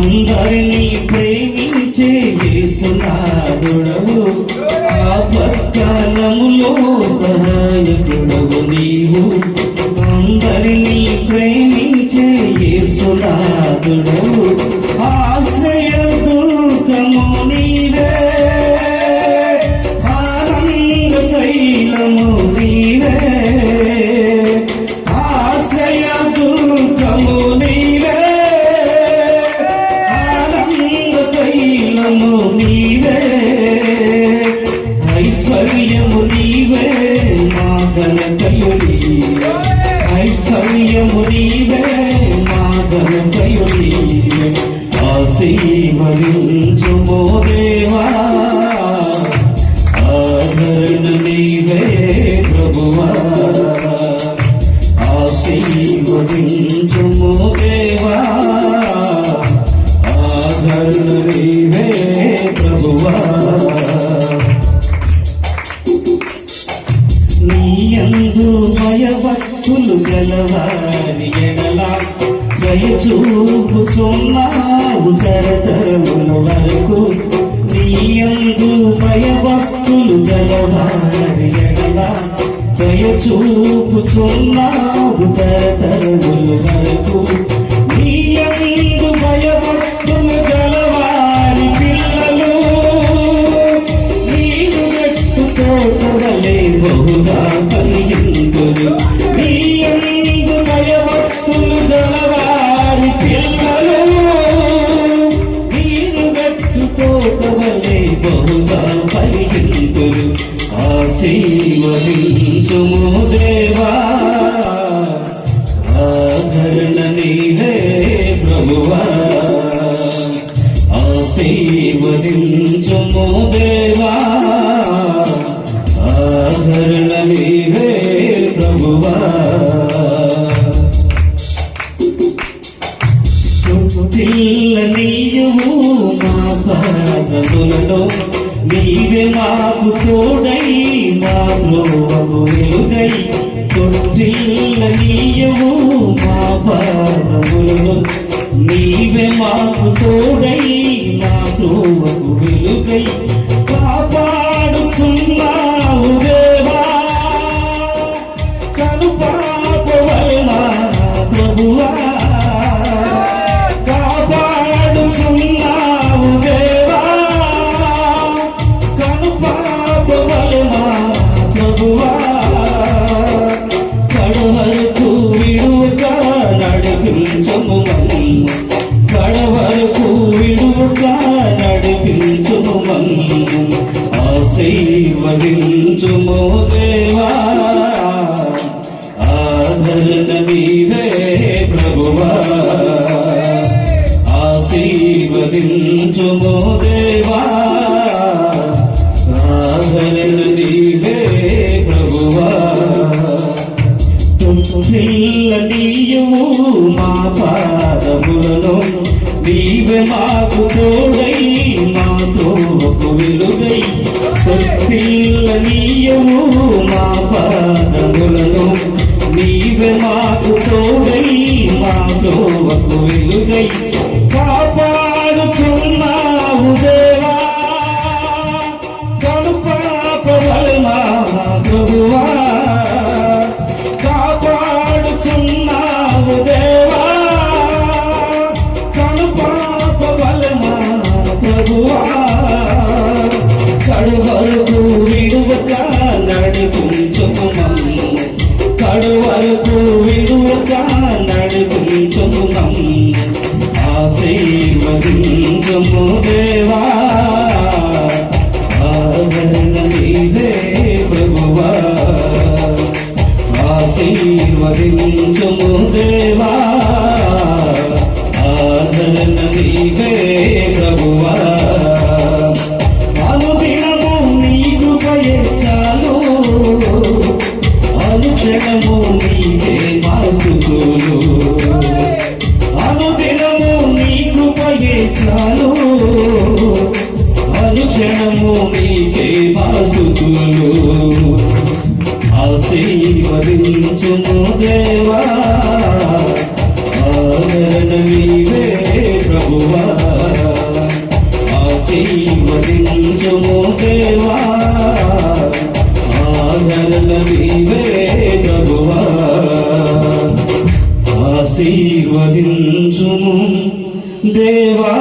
అందరినీ ప్రేమించే యేసునాథుడవు. ఆపత్కాలములో సహాయకుడవు నీవు. అందరినీ ప్రేమించే యేసునాథుడవు. ఆశ్రయ దుర్గము నీవే. మా ఆదరణ నీవే ప్రభువా ఆశీర్వదించుము ఆదరణ నీవే ప్రభువా నీయందు భయభక్తులు గలవారి ఎడలా దయచూపుచున్నావు తరతరముల వరకు నీయందు భయభక్తులు గలవారి ఎడల దయచూపుచున్నావు తరతరముల వరకు ఆశీర్వదించుము దేవా. ఆదరణ నీవే ప్రభువా. ఆశీర్వదించుము దేవా. ఆదరణ నీవే ప్రభువా. చుట్టిల్ల నీయువు మా పాదములలో నీవే మాకు తోడై మా ద్రోవకు వెలుగై తొట్టిల్ల నీయువు మా పాదములలో నీవే మాకు తోడై మా ద్రోవకు వెలుగై కాపాడుచున్నావు దేవా కనుపాపవలనా ప్రభువా ప్రభువా కడవరకు విడువక నడిపించము మమ్ము కడవరకు విడువక నడిపించుము మమ్ము ఆశీర్వదించుము దేవా ఆదరణ నీవే ప్రభువా ఆశీర్వదించుము దేవా. మా పాదములను నీవే మాకు తోడై మాతో వెలుగై. తొట్టిల్ల నీయము మా పాదములను నీవే మాకు తోడై మాతో వెలుగై. ఆశీర్వదించుము దేవా ఆదరణ నీవే ప్రభువా. ఆశీర్వదించము దేవా ఆశీర్వదించుము దేవా ఆదరణ నీవే ప్రభువా. ఆశీర్వదించుము దేవా ఆదరణ నీవే ప్రభువా. ఆశీర్వదించుము దేవా.